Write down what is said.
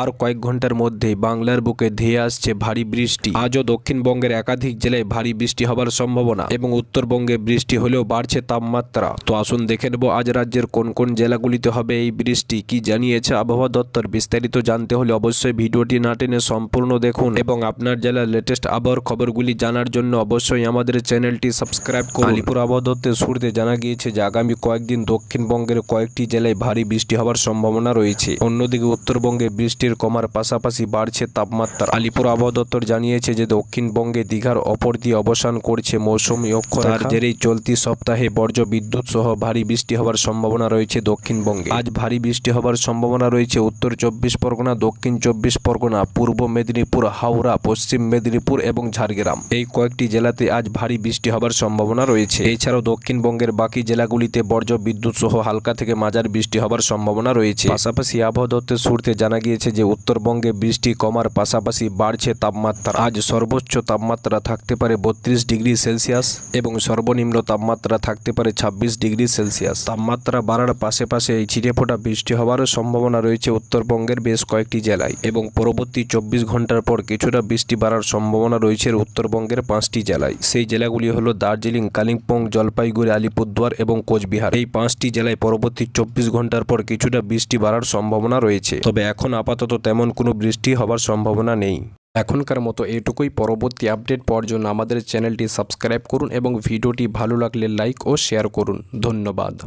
আর কয়েক ঘণ্টার মধ্যেই বাংলার বুকে ধেয়ে আসছে ভারী বৃষ্টি। আজও দক্ষিণবঙ্গের একাধিক জেলায় ভারী বৃষ্টি হবার সম্ভাবনা এবং উত্তরবঙ্গে বৃষ্টি হলেও বাড়ছে তাপমাত্রা। তো আসুন দেখে নেব, আজ রাজ্যের কোন কোন জেলাগুলিতে হবে এই বৃষ্টি, কি জানিয়েছে আবহাওয়া দপ্তর? বিস্তারিত জানতে হলে অবশ্যই ভিডিওটি না টেনে সম্পূর্ণ দেখুন এবং আপনার জেলার লেটেস্ট আবহাওয়ার খবরগুলি জানার জন্য অবশ্যই আমাদের চ্যানেলটি সাবস্ক্রাইব করুন। আলিপুর আবহাওয়া দপ্তরের শুরুতে জানা গিয়েছে যে, আগামী কয়েকদিন দক্ষিণবঙ্গের কয়েকটি জেলায় ভারী বৃষ্টি হওয়ার সম্ভাবনা রয়েছে। অন্যদিকে উত্তরবঙ্গে বৃষ্টির কমার পাশাপাশি বাড়ছে তাপমাত্রা। আলিপুর আবহাওয়া দপ্তর জানিয়েছে যে দক্ষিণবঙ্গে দীঘার অপর দিয়ে অবসান করছে মৌসুমী অক্ষরেখা তার জেরেই চলতি সপ্তাহে বর্জ্য বিদ্যুৎ সহ ভারী বৃষ্টি হওয়ার সম্ভাবনা রয়েছে দক্ষিণবঙ্গে। আজ ভারী বৃষ্টি হওয়ার সম্ভাবনা রয়েছে উত্তর চব্বিশ পরগনা দক্ষিণ চব্বিশ পরগনা পূর্ব মেদিনীপুর হাওড়া পশ্চিম মেদিনীপুর এবং ঝাড়গ্রাম। এই কয়েকটি জেলাতে আজ ভারী বৃষ্টি হবার সম্ভাবনা রয়েছে। এছাড়াও দক্ষিণবঙ্গের বাকি জেলাগুলিতে বর্জ্য বিদ্যুৎ সহ হালকা থেকে মাঝার বৃষ্টি হবার সম্ভাবনা রয়েছে। পাশাপাশি আবহাওয়া দপ্তরের শুরুতে জানা গিয়েছে যে উত্তরবঙ্গে বৃষ্টি কমার পাশাপাশি বাড়ছে তাপমাত্রা। আজ সর্বোচ্চ তাপমাত্রা থাকতে পারে বত্রিশ ডিগ্রি সেলসিয়াস এবং সর্বনিম্ন তাপমাত্রা থাকতে পারে ছাব্বিশ ডিগ্রি সেলসিয়াস। তাপমাত্রা বাড়ার পাশে পাশে এই ছিটেফোঁটা বৃষ্টি হওয়ারও সম্ভাবনা রয়েছে উত্তরবঙ্গের বেশ কয়েকটি জেলায় এবং পরবর্তী চব্বিশ ঘণ্টার পর কিছুটা বৃষ্টি বাড়ার সম্ভাবনা রয়েছে উত্তরবঙ্গের পাঁচটি জেলায়। সেই জেলাগুলি হলো দার্জিলিং, কালিম্পং, জলপাইগুড়ি, আলিপুরদুয়ার এবং কোচবিহার। এই পাঁচটি জেলায় পরবর্তী চব্বিশ ঘণ্টার পর কিছুটা বৃষ্টি বাড়ার সম্ভাবনা রয়েছে। তবে এখন আপাতত তেমন কোনো বৃষ্টি হবার সম্ভাবনা নেই। এখনকার মতো এটুকুই পরবর্তী আপডেট পাওয়ার জন্য আমাদের চ্যানেলটি সাবস্ক্রাইব করুন এবং ভিডিওটি ভালো লাগলে লাইক ও শেয়ার করুন। ধন্যবাদ।